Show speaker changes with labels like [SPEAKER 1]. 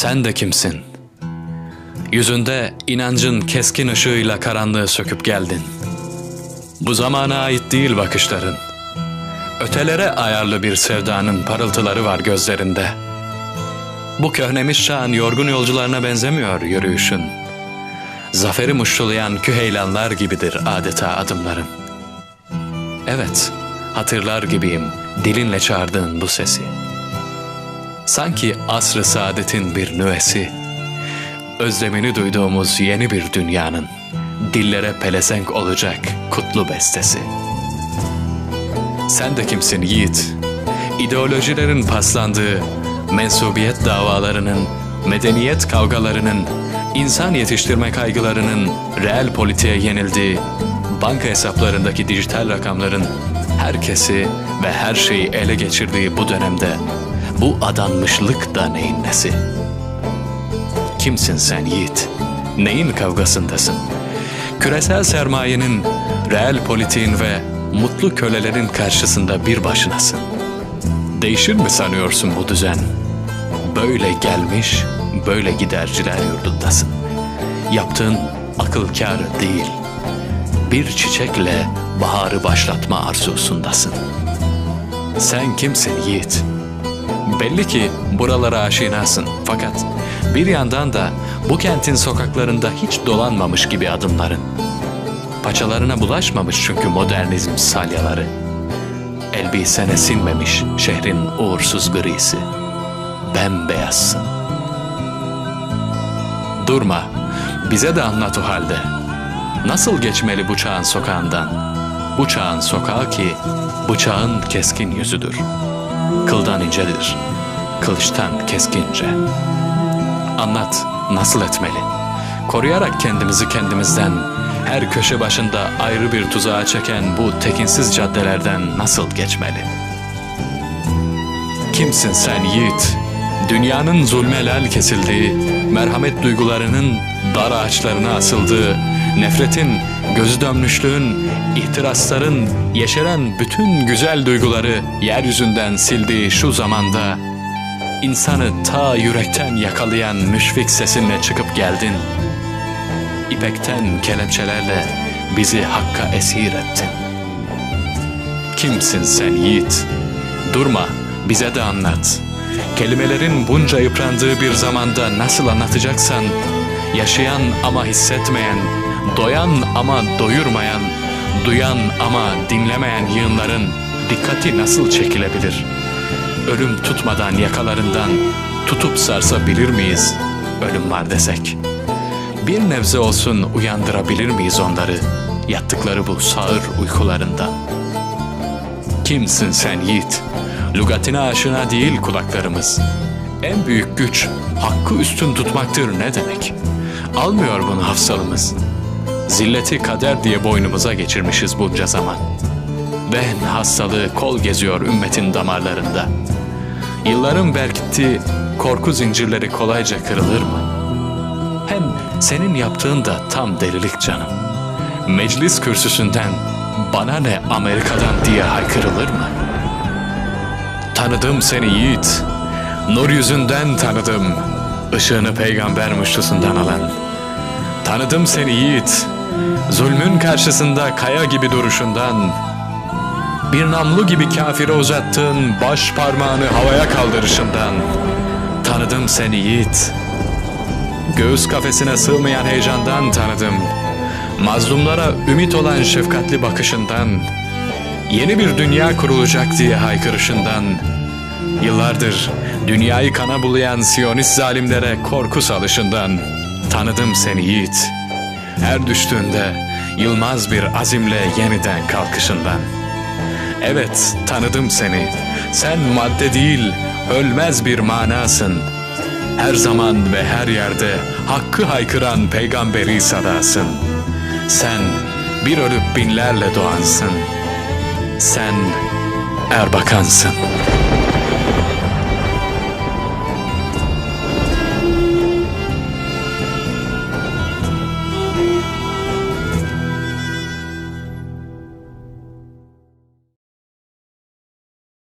[SPEAKER 1] Sen de kimsin? Yüzünde inancın keskin ışığıyla karanlığı söküp geldin. Bu zamana ait değil bakışların. Ötelere ayarlı bir sevdanın parıltıları var gözlerinde. Bu köhnemiş çağın yorgun yolcularına benzemiyor yürüyüşün. Zaferi muştulayan küheylanlar gibidir adeta adımların. Evet, hatırlar gibiyim dilinle çağırdığın bu sesi. Sanki asr-ı saadetin bir nüvesi, özlemini duyduğumuz yeni bir dünyanın, dillere pelesenk olacak kutlu bestesi. Sen de kimsin yiğit? İdeolojilerin paslandığı, mensubiyet davalarının, medeniyet kavgalarının, insan yetiştirme kaygılarının reel politiğe yenildiği, banka hesaplarındaki dijital rakamların herkesi ve her şeyi ele geçirdiği bu dönemde bu adanmışlık da neyin nesi? Kimsin sen yiğit? Neyin kavgasındasın? Küresel sermayenin, reel politiğin ve mutlu kölelerin karşısında bir başınasın. Değişir mi sanıyorsun bu düzen? Böyle gelmiş, böyle giderciler yurdundasın. Yaptığın akıl kârı değil, bir çiçekle baharı başlatma arzusundasın. Sen kimsin yiğit? Belli ki buralara aşinasın fakat bir yandan da bu kentin sokaklarında hiç dolanmamış gibi adımların. Paçalarına bulaşmamış çünkü modernizm salyaları. Elbisene sinmemiş şehrin uğursuz grisi. Bembeyazsın. Durma, bize de anlat o halde. Nasıl geçmeli bu çağın sokağından? Bu çağın sokağı ki bıçağın keskin yüzüdür. Kıldan incedir, kılıçtan keskince. Anlat, nasıl etmeli? Koruyarak kendimizi kendimizden, her köşe başında ayrı bir tuzağa çeken bu tekinsiz caddelerden nasıl geçmeli? Kimsin sen yiğit? Dünyanın zulme lal kesildiği, merhamet duygularının dar ağaçlarına asıldığı, nefretin, gözü dönmüşlüğün, ihtirasların, yeşeren bütün güzel duyguları yeryüzünden sildiği şu zamanda, insanı ta yürekten yakalayan müşfik sesinle çıkıp geldin. İpekten kelepçelerle bizi hakka esir ettin. Kimsin sen yiğit? Durma, bize de anlat. Kelimelerin bunca yıprandığı bir zamanda nasıl anlatacaksan, yaşayan ama hissetmeyen, doyan ama doyurmayan, duyan ama dinlemeyen yığınların dikkati nasıl çekilebilir? Ölüm tutmadan yakalarından tutup sarsabilir miyiz? Ölüm var desek. Bir nebze olsun uyandırabilir miyiz onları yattıkları bu sağır uykularından? Kimsin sen yiğit? Lugatine aşina değil kulaklarımız. En büyük güç hakkı üstün tutmaktır ne demek? Almıyor bunu hafsalımız. Zilleti kader diye boynumuza geçirmişiz bunca zaman. Vehn hastalığı kol geziyor ümmetin damarlarında. Yılların berkitti korku zincirleri kolayca kırılır mı? Hem senin yaptığın da tam delilik canım. Meclis kürsüsünden bana ne Amerika'dan diye haykırılır mı? Tanıdım seni yiğit. Nur yüzünden tanıdım. Işığını peygamber muştusundan alan. Tanıdım seni yiğit. Zulmün karşısında kaya gibi duruşundan. Bir namlu gibi kafire uzattığın baş parmağını havaya kaldırışından. Tanıdım seni yiğit. Göğüs kafesine sığmayan heyecandan tanıdım. Mazlumlara ümit olan şefkatli bakışından, yeni bir dünya kurulacak diye haykırışından, yıllardır dünyayı kana bulayan Siyonist zalimlere korku salışından, tanıdım seni yiğit. Her düştüğünde yılmaz bir azimle yeniden kalkışından. Evet, tanıdım seni. Sen madde değil, ölmez bir manasın. Her zaman ve her yerde hakkı haykıran peygamberi sadasın. Sen bir ölüp binlerle doğansın. Sen Erbakansın.